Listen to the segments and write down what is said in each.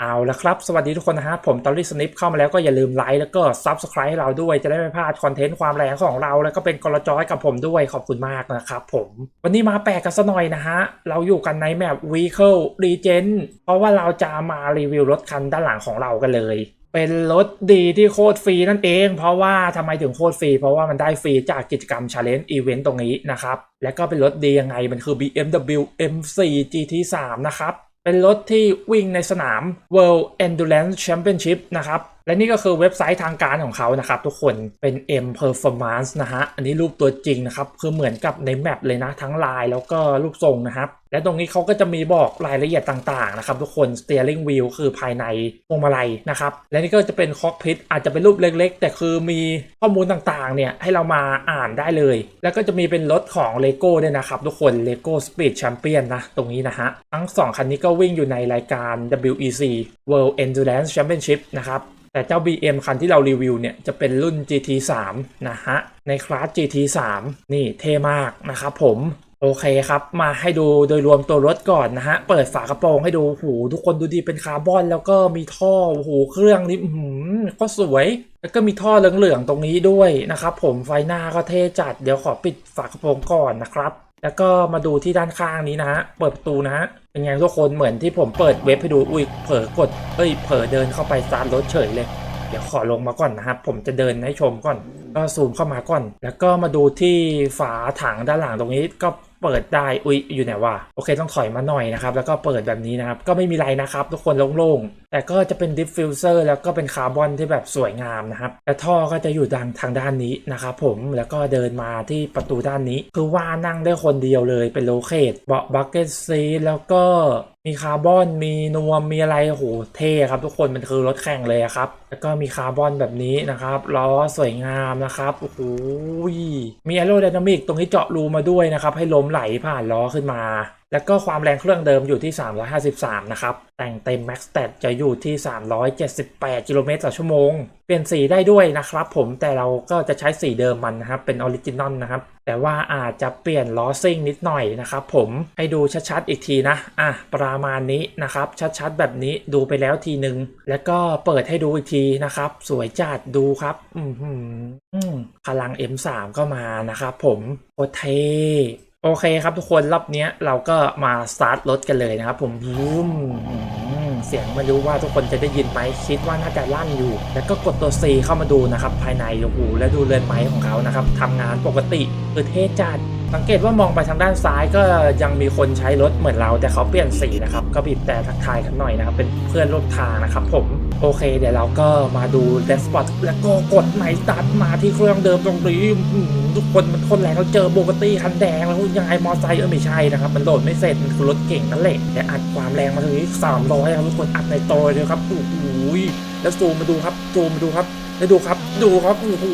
เอาละครับ สวัสดีทุกคนนะฮะผมตอรี่สนิปเข้ามาแล้วก็อย่าลืมไลค์แล้วก็ Subscribe ให้เราด้วยจะได้ไม่พลาดคอนเทนต์ความแรงของเรา แล้วก็เป็นกลจอยกับผมด้วยขอบคุณมากนะครับผมวันนี้มาแปลกกันซะหน่อยนะฮะ เราอยู่กันในแมป Vehicle Regen เพราะว่าเราจะมารีวิวรถคันด้านหลังของเรากันเลย เป็นรถดีที่โคตรฟรีนั่นเอง เพราะว่าทำไมถึงโคตรฟรี เพราะว่ามันได้ฟรีจากกิจกรรม Challenge Event ตรงนี้นะครับและก็เป็นรถดียังไงมันคือ BMW M4 GT3 นะครับ เป็นรถที่วิ่งในสนาม World Endurance Championship นะครับ และนี่ก็คือเว็บไซต์ทางการของเขานะครับ ทุกคนเป็น M Performance นะฮะ อันนี้รูปตัวจริงนะครับ คือเหมือนกับในแมปเลยนะ ทั้งลายแล้วก็รูปทรงนะครับ และตรงนี้เขาก็จะมีบอกรายละเอียดต่างๆนะครับ ทุกคน steering wheel คือภายในพวงมาลัยนะครับ และนี่ก็จะเป็น cockpit อาจจะเป็นรูปเล็กๆ แต่คือมีข้อมูลต่างๆเนี่ยให้เรามาอ่านได้เลย แล้วก็จะมีเป็นรถของ LEGO ด้วยนะครับ ทุกคน LEGO Speed Champion นะตรงนี้นะฮะทั้ง 2 คันนี้ก็วิ่งอยู่ในรายการ WEC World Endurance Championship นะครับ แต่เจ้า BM คันที่เรารีวิวเนี่ยจะเป็นรุ่น GT3 นะฮะ ในคลาส GT3 นี่เท่มากนะครับผมโอเคครับ มาให้ดูโดยรวมตัวรถก่อนนะฮะ เปิดฝากระโปรงให้ดูหูทุกคนดูดีเป็นคาร์บอน แล้วก็มีท่อหูเครื่องนี่หือก็สวย แล้วก็มีท่อเหลืองๆตรงนี้ด้วยนะครับผมไฟหน้าก็เท่จัด เดี๋ยวขอปิดฝากระโปรงก่อนนะครับ แล้วก็มาดูที่ด้านข้างนี้นะฮะ เปิดประตูนะฮะ เป็นไงทุกคนเหมือนที่ผมเปิดเว็บให้ดู อุ้ย เผลอกด เอ้ย เผลอเดินเข้าไปสตาร์ทรถเฉยเลย เดี๋ยวขอลงมาก่อนนะครับ ผมจะเดินให้ชมก่อน ก็ซูมเข้ามาก่อน แล้วก็มาดูที่ฝาถังด้านหลังตรงนี้ ก็ เปิดได้ อุ้ยอยู่ไหนวะ โอเคต้องถอยมาหน่อยนะครับ แล้วก็เปิดแบบนี้นะครับ ก็ไม่มีไรนะครับ ทุกคนโล่งๆ แต่ก็จะเป็นดิฟฟิวเซอร์แล้วก็เป็นคาร์บอนที่แบบสวยงามนะครับ และท่อก็จะอยู่ดังทางด้านนี้นะครับผมแล้วก็เดินมาที่ประตูด้านนี้ คือว่านั่งได้คนเดียวเลยเป็นโลเคทเบาะบักเก็ตซีแล้วก็ มีคาร์บอนมีนวมมีอะไรโหเท่ครับ ทุกคนมันคือรถแข่งเลยครับ แล้วก็มีคาร์บอนแบบนี้นะครับล้อสวยงามนะครับโอ้โหมีแอโรไดนามิกตรงที่เจาะรูมาด้วยนะครับ ให้ล้มไหลผ่านล้อขึ้นมา แล้วก็ความแรงเครื่องเดิมอยู่ที่ 353 นะครับ แต่งเต็ม Max Stat จะอยู่ที่ 378 กิโลเมตรต่อชั่วโมง เปลี่ยนสีได้ด้วยนะครับผม แต่เราก็จะใช้สีเดิมมันนะครับ เป็นออริจินอลนะครับ แต่ว่าอาจจะเปลี่ยนล้อซิ่งนิดหน่อยนะครับผม ให้ดูชัดๆอีกทีนะ อะ ประมาณนี้นะครับ ชัดๆแบบนี้ ดูไปแล้วทีหนึ่งแล้วก็เปิดให้ดูอีกทีนะครับ สวยจัดดูครับ อืมหืออืมพลัง M3 ก็มานะครับผม โอเท โอเคครับทุกคนรอบนี้เราก็มาสตาร์ทรถกันเลยนะครับผมบูมเสียงไม่รู้ว่าทุกคนจะได้ยินไหมคิดว่าน่าจะลั่นอยู่ แล้วก็กดตัว C เข้ามาดูนะครับ ภายในโอ้โหและดูเรือนไม้ของเขานะครับทำงานปกติคือเทจัด สังเกตว่ามองไปทางด้านซ้ายก็ยังมีคนใช้รถเหมือนเรา แต่เขาเปลี่ยนสีนะครับ ก็บีบแต่ทักทายกันหน่อยนะครับ เป็นเพื่อนร่วมทางนะครับผมโอเค เดี๋ยวเราก็มาดูเดสปอตแล้วก็กดไหนตัดมาที่เครื่องเดิมตรงนี้ทุกคนมันคนแรงเราเจอโบกตี้คันแดงแล้วยังไงมอไซค์เออไม่ใช่นะครับ มันโหลดไม่เสร็จมันคือรถเก่งนั่นแหละแต่อัดความแรงมาถึงสามร้อยครับทุกคนอัดในโตวเลยครับโอ้โหแล้วซูมมาดูครับซูมมาดูครับแล้วดูครับ ดูครับโอ้โห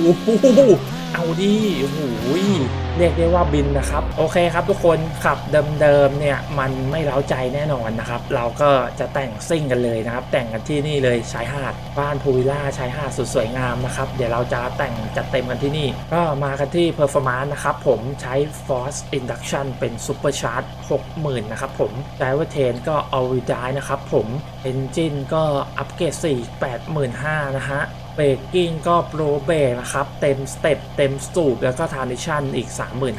เอาดิโอ้โห เรียกได้ว่าบินนะครับ โอเคครับทุกคนขับเดิมๆเนี่ยมันไม่เล้าใจแน่นอนนะครับ เราก็จะแต่งซิ่งกันเลยนะครับ แต่งกันที่นี่เลยชายหาดบ้านพูวิลล่าชายหาดสุดสวยงามนะครับ เดี๋ยวเราจะแต่งจัดเต็มกันที่นี่ ก็มากันที่ Performance นะครับ ผมใช้ Force Induction เป็น Super Charge 60,000 นะครับผม Driver Train ก็ All Wheel Drive นะครับผม Engine ก็อัปเกรด4 85,000 นะฮะ เบรกกิ้งก็โปรเบรกนะครับ เต็มสเต็ปเต็มสูบแล้วก็ทานิชันอีก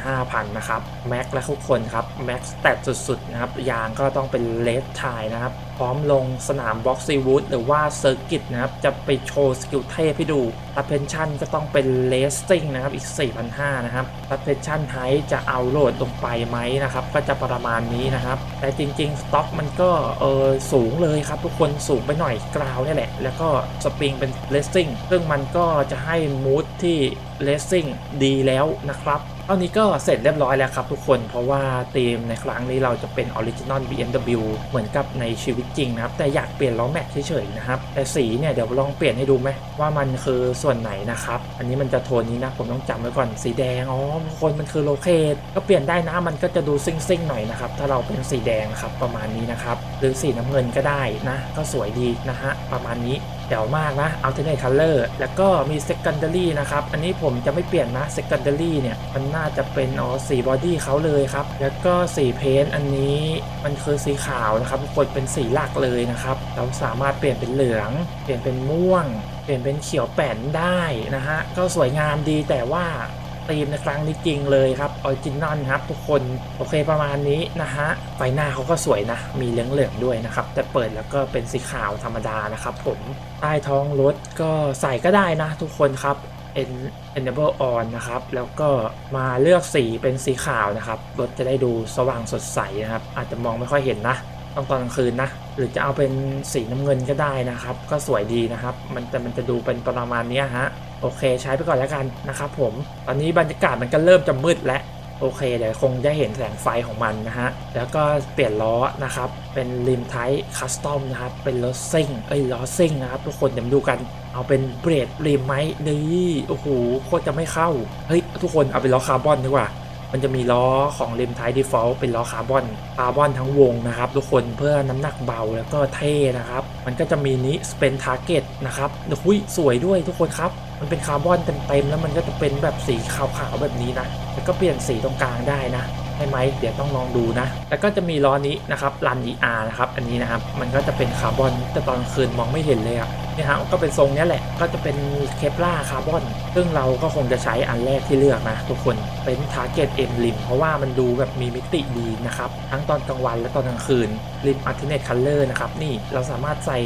35,000 นะครับ แม็กและทุกคนครับ แม็กสเต็ปสุดๆนะครับ ยางก็ต้องเป็นเลสไทนะครับพร้อมลงสนามบ็อกซีวูดหรือว่าเซอร์กิตนะครับ จะไปโชว์สกิลเทพให้ดูทัพเพนชั่นก็ต้องเป็นเลสซิ่งนะครับ อีก 4,500 นะครับทัพเพนชั่นไฮจะเอาโหลดลงไปไหมนะครับ ก็จะประมาณนี้นะครับ แต่จริง ๆ สต็อกมันก็เออสูงเลยครับ ทุกคนสูงไปหน่อยกราวนี่แหละ แล้วก็สปริงเป็นเลสซิ่งซึ่งมันก็จะให้มูดที่เลสซิ่งดีแล้วนะครับตอนนี้ก็เสร็จเรียบร้อยแล้วครับทุกคนเพราะว่าธีมในครั้งนี้เราจะเป็นออริจินอล BMW เหมือนกับในชีวิตจริงนะครับ แต่อยากเปลี่ยนล้อแม็กเฉยๆนะครับ แต่สีเนี่ยเดี๋ยวลองเปลี่ยนให้ดูไหมว่ามันคือส่วนไหนนะครับอันนี้มันจะโทนนี้นะ ผมต้องจำไว้ก่อนสีแดงอ๋อคนมันคือโลเคตก็เปลี่ยนได้นะมันก็จะดูซิ่งๆหน่อยนะครับ ถ้าเราเป็นสีแดงครับประมาณนี้นะครับ หรือสีน้ำเงินก็ได้นะ ก็สวยดีนะฮะประมาณนี้เดี๋ยวมากนะ alternate color แล้วก็มี secondary นะครับ อันนี้ผมจะไม่เปลี่ยนนะ secondary เนี่ย มันน่าจะเป็นอ๋อสีบอดี้เขาเลยครับ แล้วก็สีเพนอันนี้มันคือสีขาวนะครับกคนเป็นสีหลักเลยนะครับ เราสามารถเปลี่ยนเป็นเหลือง เปลี่ยนเป็นม่วง เปลี่ยนเป็นเขียวแป่นได้นะฮะ ก็สวยงามดีแต่ว่าธีมในครั้งนี้จริงเลยครับออริจินอลครับ ทุกคนโอเคประมาณนี้นะฮะไฟหน้าเขาก็สวยนะ มีเหลืองๆด้วยนะครับ แต่เปิดแล้วก็เป็นสีขาวธรรมดานะครับผมใต้ท้องรถก็ใส่ก็ได้นะ ทุกคนครับ En- enable on นะครับ แล้วก็มาเลือกสีเป็นสีขาวนะครับ รถจะได้ดูสว่างสดใสนะครับ อาจจะมองไม่ค่อยเห็นนะ ตองตอนกลางคืนนะ หรือจะเอาเป็นสีน้ำเงินก็ได้นะครับ ก็สวยดีนะครับ มันแต่มันจะดูเป็นประมาณนี้ฮะ โอเคใช้ไปก่อนแล้วกันนะครับผม ตอนนี้บรรยากาศมันก็เริ่มจะมืดแล้วโอเคเดี๋ยวคงได้เห็นแสงไฟของมันนะฮะ แล้วก็เปลี่ยนล้อนะครับ เป็นริมไทคัสตอมนะครับ เป็นล้อซิ่งเอ้ยล้อซิ่งนะครับ ทุกคนเดี๋ยวมาดูกัน เอาเป็นเบรดริมไหมนี่โอ้โหโคตรจะไม่เข้า เฮ้ย ทุกคนเอาเป็นล้อคาร์บอนดีกว่า มันจะมีล้อของริมไทดีฟอลต์เป็นล้อคาร์บอนคาร์บอนทั้งวงนะครับ ทุกคนเพื่อน้ำหนักเบาแล้วก็เท่นะครับ มันก็จะมีนี้เป็นทาร์เก็ตนะครับหุยสวยด้วยทุกคนครับ มันเป็นคาร์บอนเต็มๆแล้วมันก็จะเป็นแบบสีขาวๆแบบนี้นะแล้วก็เปลี่ยนสีตรงกลางได้นะใช่ไหมเดี๋ยวต้องลองดูนะ แล้วก็จะมีล้อนี้นะครับรัน ER นะครับ อันนี้นะครับ มันก็จะเป็นคาร์บอนแต่ตอนคืนมองไม่เห็นเลยอะ นี่ยฮะก็เป็นทรงนี้แหละ ก็จะเป็นเคปล่าคาร์บอน ซึ่งเราก็คงจะใช้อันแรกที่เลือกนะทุกคนเป็นทาร์เก็ตเอ็มริมเพราะว่ามันดูแบบมีมิติดีนะครับ ทั้งตอนกลางวันและตอนกลางคืนริมอัลเทอร์เนทคัลเลอร์นะครับ นี่เราสามารถใส่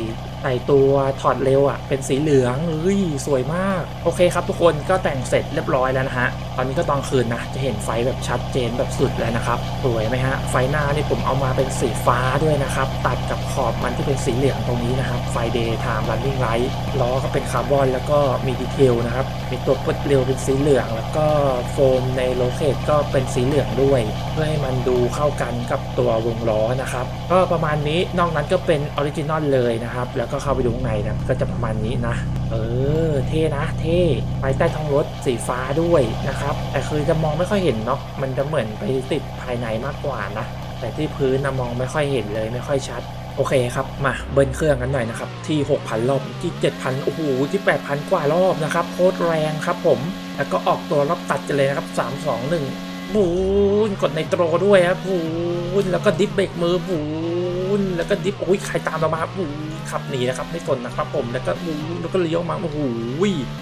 ใส่ตัวถอดเร็วอะ เป็นสีเหลืองเฮ้ยสวยมาก โอเคครับทุกคนก็แต่งเสร็จเรียบร้อยแล้วนะฮะ ตอนนี้ก็ตอนคืนนะ จะเห็นไฟแบบชัดเจนแบบสุดแล้วนะครับ สวยไหมฮะ ไฟหน้านี่ผมเอามาเป็นสีฟ้าด้วยนะครับ ตัดกับขอบมันที่เป็นสีเหลืองตรงนี้นะครับ ไฟเดย์ไทม์รันนิ่งไลท์ล้อก็เป็นคาร์บอนแล้วก็มีดีเทลนะครับ มีตัวพดเร็วเป็นสีเหลือง แล้วก็โฟมในโลเคตก็เป็นสีเหลืองด้วย เพื่อให้มันดูเข้ากันกับตัววงล้อนะครับ ก็ประมาณนี้นอกนั้นก็เป็นออริจินอลเลยนะครับ แล้วก็เข้าไปดูข้างในนะก็จะประมาณนี้นะ เออ เท่นะ เท่ไฟใต้ท้องรถสีฟ้าด้วยนะครับ แต่คือจะมองไม่ค่อยเห็นเนาะมันจะเหมือนไปติดภายในมากกว่านะแต่ที่พื้นนะมองไม่ค่อยเห็นเลยไม่ค่อยชัด โอเคครับ มาเบิ้ลเครื่องกันหน่อยนะครับ ที่ 6,000 รอบที่ 7,000 โอ้โห ที่ 8,000 กว่ารอบนะครับโคตรแรงครับผม แล้วก็ออกตัวรอบตัดกันเลยนะครับ 3 2 1บูนกดในโตรด้วยครับบูนแล้วก็ดิฟเบรกมือบูน แล้วก็ดิฟโอ้ยใครตามเรามาบูนขับหนีนะครับไม่สนนะครับผมแล้วก็บูนแล้วก็เลี้ยวมาโอ้โห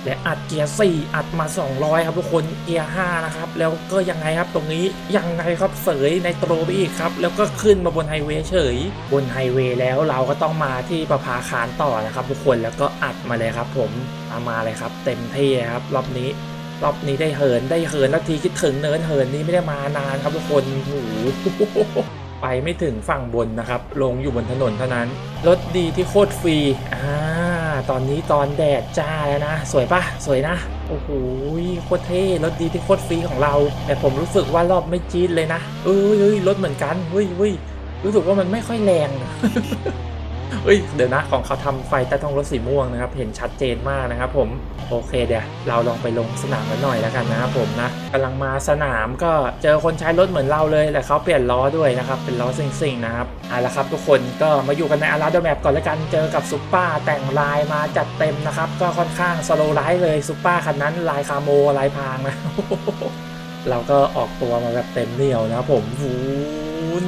และอัดเกียร์4อัดมา 200 ครับทุกคนเกียร์5นะครับแล้วก็ยังไงครับตรงนี้ยังไงครับเสยในโตรไปอีกครับแล้วก็ขึ้นมาบนไฮเวย์เฉย บนไฮเวย์แล้วเราก็ต้องมาที่ประภาคารต่อนะครับ ทุกคนแล้วก็อัดมาเลยครับ ผมตามมาเลยครับ เต็มที่ครับรอบนี้รอบนี้ได้เหินได้เหินนาทีคิดถึงเนินเหินนี้ไม่ได้มานานครับทุกคนโอ้โห ไปไม่ถึงฝั่งบนนะครับ ลงอยู่บนถนนเท่านั้น รถดีที่โคตรฟรีอ่าตอนนี้ตอนแดดจ้าแล้วนะ สวยปะสวยนะ โอ้โหโคตรเท่รถดีที่โคตรฟรีของเรา แต่ผมรู้สึกว่ารอบไม่จี๊ดเลยนะเอ้ยเอ้ยรถเหมือนกันเฮ้ยเฮ้ยรู้สึกว่ามันไม่ค่อยแรง เฮ้ยเดี๋ยวนะของเขาทำไฟใต้ท้องรถสีม่วงนะครับ เห็นชัดเจนมากนะครับผมโอเคเดี๋ยวเราลองไปลงสนามกันหน่อยแล้วกันนะครับผมนะกำลังมาสนามก็เจอคนใช้รถเหมือนเราเลยแต่เขาเปลี่ยนล้อด้วยนะครับ เป็นล้อซิ่งๆนะครับเอาละครับทุกคนก็มาอยู่กันในอาราโดแมปก่อนแล้วกันเจอกับซุปเปอร์แต่งลายมาจัดเต็มนะครับ ก็ค่อนข้างสโลไลท์เลยซุปเปอร์คันนั้นลายคาโมลายพางนะเราก็ออกตัวมาแบบเต็มเหนียวนะครับผมวูน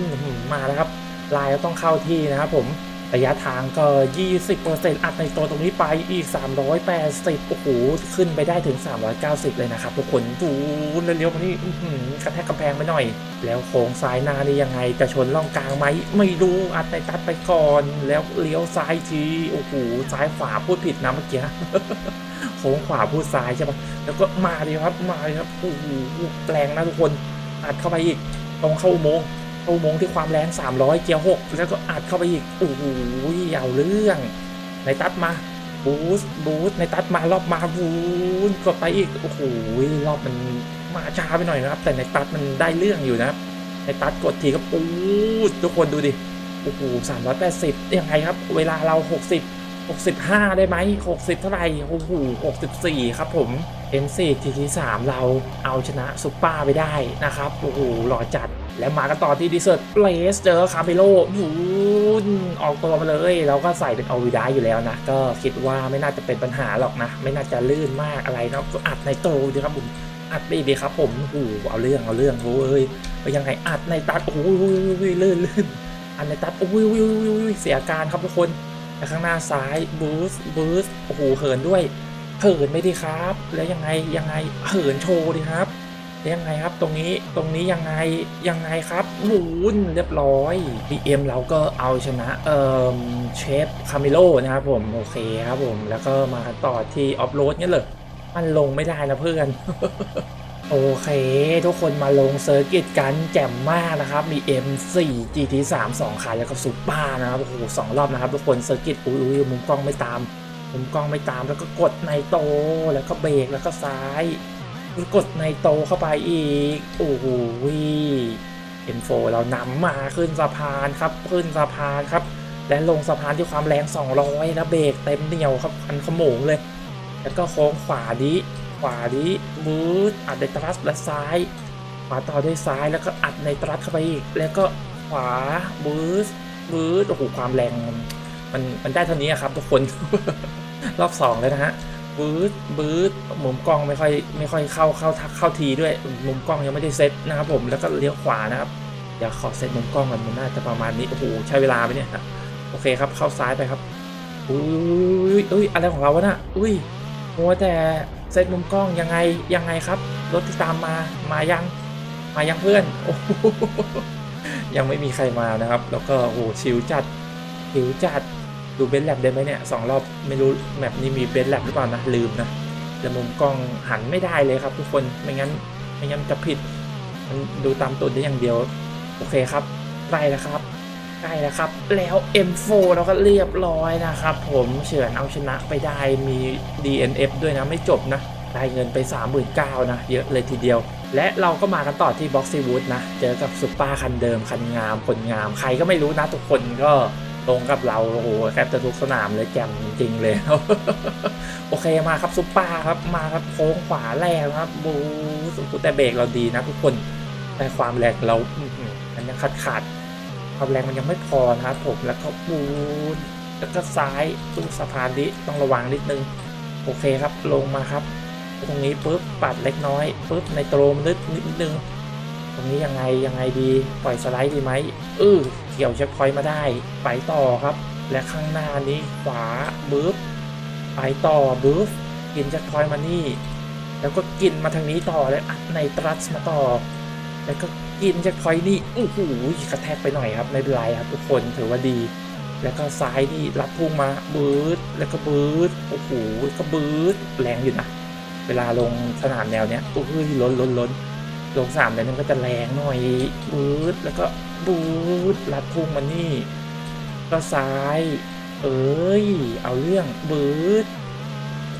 มาแล้วครับลายก็ต้องเข้าที่นะครับผม ระยะทางก็ 20%อัดในตัวตรงนี้ไปอีก 380 โอ้โห ขึ้นไปได้ถึง 390 เลยนะครับทุกคนดูเลี้ยวๆมานี่กระแทกกำแพงไปหน่อย แล้วโค้งซ้ายหน้านี่ยังไง จะชนล่องกลางไหม ไม่รู้อัดในตัดไปก่อน แล้วเลี้ยวซ้ายที โอ้โห ซ้ายขวาพูดผิดนะเมื่อกี้โค้งขวาพูดซ้ายใช่ปะแล้วก็มาดีครับ มาดีครับ โอ้โห แรงนะทุกคน อัดเข้าไปอีก ตรงเข้าอุโมงค์ อุโมงที่ความแรง 300 เกียร์ 6 แล้วก็อัดเข้าไปอีก โอ้โหยาวเรื่อง ในตัดมา บูสต์บูสต์ในตัดมารอบมาบูนกดไปอีก โอ้โหรอบมันมาช้าไปหน่อยนะครับ แต่ในตัดมันได้เรื่องอยู่นะในตัดกดทีก็ปูดทุกคนดูดิ โอ้โห380ยังไงครับ เวลาเรา60 65 ได้ไหม 60 เท่าไหร่โอ้โห64 ครับผม M4 GT3 เราเอาชนะซุปเปอร์ไปได้นะครับ โอ้โหหล่อจัด แล้วมากันต่อที่ดิเซอร์เลสเจอคาเมโลยูนออกตัวมาเลย เราก็ใส่เป็นอวิดาอยู่แล้วนะ ก็คิดว่าไม่น่าจะเป็นปัญหาหรอกนะ ไม่น่าจะลื่นมากอะไรเนาะก็อัดในโตดีครับผมอัดไปดีครับผมโอ้โหเอาเรื่องเอาเรื่องโอ้ยไปยังไงอัดในตัดโอ้ยลื่นลื่นอัดในตัดโอ้ยเสียอาการครับทุกคน ข้างหน้าซ้ายบูสต์บูสต์โอ้โหเหินด้วยเหินไม่ดีครับ แล้วยังไงยังไงเหินโชว์ดีครับแล้วยังไงครับตรงนี้ตรงนี้ยังไงยังไงครับหมุนเรียบร้อย BM เอ็มเราก็เอาชนะเอ่อเชฟคาเมโลนะครับผมโอเคครับผมแล้วก็มาต่อที่ออฟโรดเนี่ยเลยมันลงไม่ได้นะเพื่อน โอเคทุกคนมาลงเซอร์กิตกันแจ่มมากนะครับ มี M4 GT3 2คันแล้วก็ซุปเปอร์นะครับโอ้โหสองรอบนะครับ ทุกคนเซอร์กิตอุ้ยอุ้ยมุมกล้องไม่ตาม มุมกล้องไม่ตามแล้วก็กดในโตแล้วก็เบรกแล้วก็ซ้ายกดในโตเข้าไปอีกโอ้โห M4 เรานำมาขึ้นสะพานครับขึ้นสะพานครับ และลงสะพานที่ความแรง 200แล้วเบรกเต็มเหนียวครับคันขโมงเลย แล้วก็โค้งขวาดี ขวาดีบูทอัดในตรัสและซ้าย ขวาต่อด้วยซ้ายแล้วก็อัดในตรัสเข้าไปอีก แล้วก็ขวาบูสบูสโอ้โหความแรง มันมันได้เท่านี้ครับทุกคนรอบสองเลยนะฮะบูสบูสมุมกล้องไม่ค่อยไม่ค่อยเข้าเข้าทักเข้าทีด้วยมุมกล้องยังไม่ได้เซตนะครับผมแล้วก็เลี้ยวขวานะครับเดี๋ยวขอเซตมุมกล้องกันมันน่าจะประมาณนี้โอ้โหใช้เวลาไปเนี่ยโอเคครับเข้าซ้ายไปครับอุ้ยอุ้ยอะไรของเราวะน่ะอุ้ยมัวแต่ เซตมุมกล้องยังไงยังไงครับ รถที่ตามมามายังมายังเพื่อนโอ้ยังไม่มีใครมานะครับ แล้วก็โอ้โหชิวจัดชิวจัดดูเบนแลบได้ไหมเนี่ยสองรอบไม่รู้แมปนี้มีเบนแลบหรือเปล่านะลืมนะแต่มุมกล้องหันไม่ได้เลยครับ ทุกคนไม่งั้นไม่งั้นจะผิด มันดูตามตัวได้อย่างเดียว โอเคครับใกล้แล้วครับ ใกล้แล้วครับ แล้ว M4 เราก็เรียบร้อยนะครับ ผมเฉือนเอาชนะไปได้มี DNF ด้วยนะไม่จบนะได้เงินไป 39,000นะเยอะเลยทีเดียว และเราก็มากันต่อที่ Boxy Wood นะ เจอกับซุปเปอร์คันเดิมคันงามคนงาม ใครก็ไม่รู้นะทุกคนก็ลงกับเราโอ้โหแทบจะทุกสนามเลยแจ่มจริงเลย โอเคมาครับซุปเปอร์ครับมาครับโค้งขวาแรกครับบูสุดแต่เบรกเราดีนะทุกคนแต่ความแรงเราอืมมันยังขาดขาด ความแรงมันยังไม่พอนะครับผมแล้วก็บูนแล้วก็ซ้ายตู้สะพานนี้ต้องระวังนิดนึง โอเคครับลงมาครับ ตรงนี้ปุ๊บปัดเล็กน้อยปุ๊บในโตรมนิดนิดนึง ตรงนี้ยังไงยังไงดีปล่อยสไลด์ดีไหมเออเกี่ยวเช็คพอยต์มาได้ไปต่อครับ และข้างหน้านี้ขวาปุ๊บไปต่อปุ๊บกินเช็คพอยต์มานี่ แล้วก็กินมาทางนี้ต่อแล้วอัดในตรัสมาต่อ แล้วก็ กินจากพอยนี่โอ้โหกระแทกไปหน่อยครับไม่เป็นไรครับทุกคนถือว่าดี แล้วก็ซ้ายนี่รับพุ่งมาบืดแล้วก็บืดโอ้โหก็บืดแรงอยู่นะเวลาลงสนามแนวเนี้ยโอ้ยล้นล้นล้นลงสามแนวนึงก็จะแรงหน่อยบืดแล้วก็บูดรับพุ่งมานี่ ก็ซ้าย เอ้ย เอาเรื่องบืด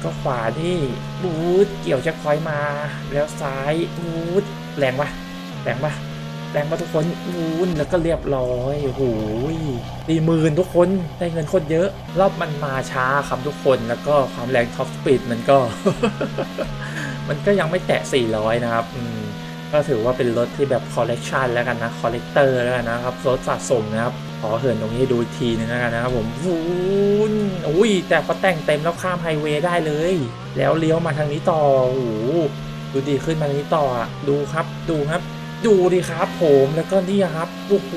ก็ขวานี่บูทเกี่ยวจะคอยมา แล้วซ้ายบูทแรงปะแรงปะ แรงปะทุกคนบูนแล้วก็เรียบร้อยโอ้โหตีหมื่นทุกคนได้เงินโคตรเยอะ รอบมันมาช้าครับทุกคนแล้วก็ความแรงท็อปสปีดมันก็ มันก็ยังไม่แตะ 400 นะครับอืมก็ถือว่าเป็นรถที่แบบคอลเลกชันแล้วกันนะคอลเลกเตอร์แล้วกันนะครับรถสะสมนะครับขอเหินตรงนี้ดูอีกทีนึงแล้วกันนะครับผมวูนอุ้ยแต่พอแต่งเต็มแล้วข้ามไฮเวย์ได้เลย แล้วเลี้ยวมาทางนี้ต่อโอ้โหดูดีขึ้นมาทางนี้ต่อดูครับดูครับ ดูดิครับผมแล้วก็นี่ครับโอ้โห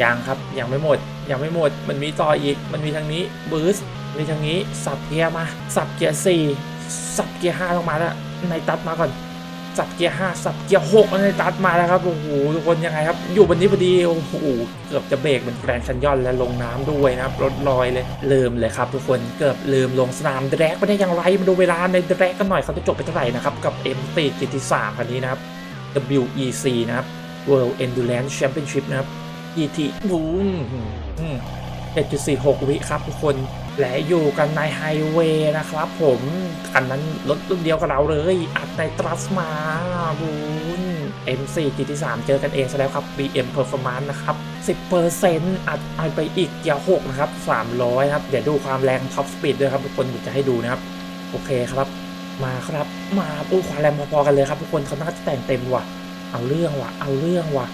ยังครับยังไม่หมด ยังไม่หมด มันมีต่ออีก มันมีทางนี้บูสมีทางนี้สับเกียร์มาสับเกียร์สี่สับเกียร์ห้าลงมาแล้วในตัดมาก่อนสับเกียร์ห้าสับเกียร์หกในตัดมาแล้วครับโอ้โหทุกคนยังไงครับ อยู่บนนี้พอดีโอ้โหเกือบจะเบรกเหมือนแกรนด์ชันยอนและลงน้ำด้วยนะครับรถลอยเลยลืมเลยครับทุกคนเกือบลืมลงสนามแดร็กไปได้อย่างไรมาดูเวลาในแดร็กกันหน่อยเขาจะจบไปเท่าไหร่นะครับกับ M4 GT3 คันนี้นะครับ WEC นะครับ World Endurance Championship นะครับ GT บูม7.46 วิครับทุกคนและอยู่กันในไฮเวย์นะครับผมคันนั้นรถรุ่นเดียวกับเราเลย อัดในตรัสมาบูน M4 GT3 เจอกันเองซะแล้วครับ BM Performance นะครับ 10%อัดไปอีกเกียร์6นะครับ 300 ครับ เดี๋ยวดูความแรงท็อปสปีดด้วยครับ ทุกคนผมจะให้ดูนะครับ โอเคครับ มาครับ มาอู้ความแรงพอๆกันเลยครับทุกคนเขาน่าจะแต่งเต็มว่ะ เอาเรื่องว่ะ เอาเรื่องว่ะ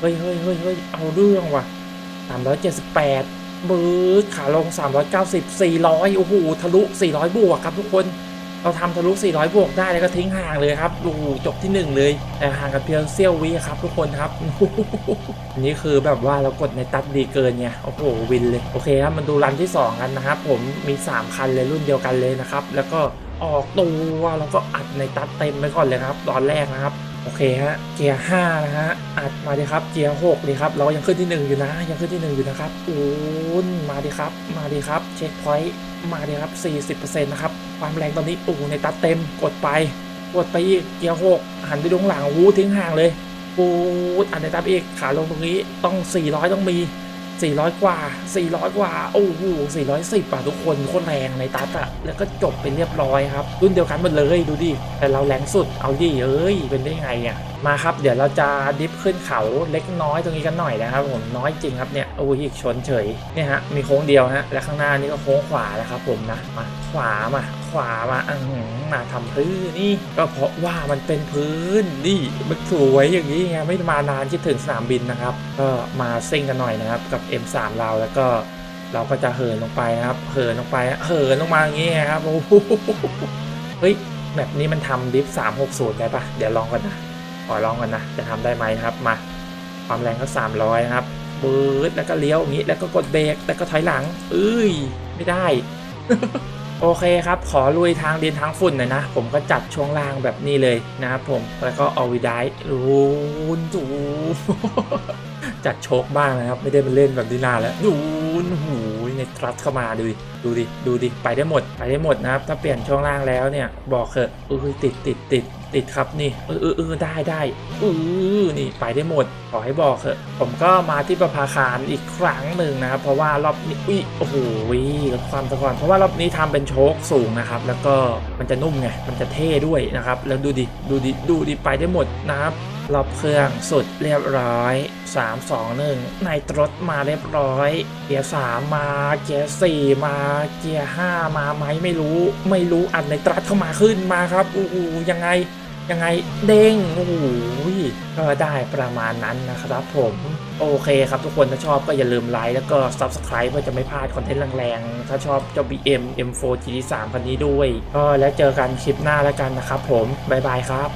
เฮ้ยเฮ้ยเฮ้ยเฮ้ยเอาเรื่องว่ะ378บืดขาลง 390 400 โอ้โห ทะลุ 400 บวกครับทุกคน เราทำทะลุ 400 บวกได้แล้วก็ทิ้งห่างเลยครับดูจบที่ 1 เลย แต่ห่างกันเพียงเซี่ยววิครับทุกคนครับ อันนี้คือแบบว่าเรากดในตัดดีเกินไงโอ้โห วินเลย โอเคครับ มันดูรันที่ 2 กันนะครับ ผม มี 3 คันเลยรุ่นเดียวกันเลยนะครับ แล้วก็ ออกตัวแล้วก็อัดในตัดเต็มไปก่อนเลยครับตอนแรกนะครับโอเคฮะเกียร์5นะฮะอัดมาดิครับเกียร์6ดีครับเรายังขึ้นที่1อยู่นะ ยังขึ้นที่1อยู่นะครับอูนมาดิครับ มาดิครับเช็คพอยต์มาดิครับ40%นต์นะครับความแรงตอนนี้โอ้ในตัดเต็มกดไปกดไปอีกเกียร์6หันไปดูข้างหลังวูทิ้งห่างเลยปูดอันในตัดอีกขาลงตรงนี้ต้อง 400 ต้องมี 400 กว่า 400 กว่า โอ้โห410อะทุกคนโคตรแรงในตัดอะแล้วก็จบไปเรียบร้อยครับ รุ่นเดียวกันหมดเลยดูดิ แต่เราแรงสุด เอาดิเอ้ย เป็นได้ไงอะมาครับเดี๋ยวเราจะดิฟขึ้นเขาเล็กน้อยตรงนี้กันหน่อยนะครับผมน้อยจริงครับเนี่ยโอ้ยชนเฉยเนี่ยฮะมีโค้งเดียวฮะและข้างหน้านี่ก็โค้งขวาแล้วครับผมนะมาขวามาขวามาอือหือมาทำพื้นนี่ก็เพราะว่ามันเป็นพื้นนี่มันสวยอย่างนี้ไงไม่มานานคิดถึงสนามบินนะครับ ก็มาซิ่งกันหน่อยนะครับกับ M3 เราแล้วก็เราก็จะเหินลงไปนะครับ เหินลงไป เหินลงมาอย่างนี้ครับโอ้โหเฮ้ยแบบนี้มันทำดิฟ360ได้ปะเดี๋ยวลองกันนะ ขอลองกันนะ จะทำได้ไหมนะครับมา ความแรงก็300ครับบืดแล้วก็เลี้ยวอย่างนี้ แล้วก็กดเบรกแล้วก็ถอยหลังเอ้ย ไม่ได้ โอเคครับ ขอลุยทางดินทางฝุ่นหน่อยนะ ผมก็จัดช่วงล่างแบบนี้เลยนะครับผมแล้วก็เอาวิดายรูนจูจัดโชคบ้างนะครับ ไม่ได้มาเล่นแบบนี้นานแล้วดูนหูยในทรัสเข้ามาดูดิดูดิดูดิไปได้หมดไปได้หมดนะครับ ถ้าเปลี่ยนช่วงล่างแล้วเนี่ย บอกเถอะเออติดติดติด ติดครับนี่เออเออได้ได้เออนี่ไปได้หมด ขอให้บอกเถอะ ผมก็มาที่ประภาคารอีกครั้งหนึ่งนะครับ เพราะว่ารอบนี้อุ้ยโอ้โหลดความตะกอนเพราะว่ารอบนี้ทำเป็นโชคสูงนะครับ แล้วก็มันจะนุ่มไงมันจะเท่ด้วยนะครับ แล้วดูดิดูดิดูดิไปได้หมดนะครับรอบเครื่องสุดเรียบร้อย 3 2 1ในตรถมาเรียบร้อย เกียร์3มา เกียร์4มา เกียร์5มาไหมไม่รู้ ไม่รู้อันในตรัสเข้ามาขึ้นมาครับโอ้ยังไง ยังไงเด้งโอ้โหก็ได้ประมาณนั้นนะครับผมโอเคครับทุกคนถ้าชอบก็อย่าลืมไลค์แล้วก็ Subscribe เพื่อจะไม่พลาดคอนเทนต์แรงๆ ถ้าชอบเจ้า BM M4 GT3 คันนี้ด้วย ก็แล้วเจอกันคลิปหน้าแล้วกันนะครับผม บ๊ายบายครับ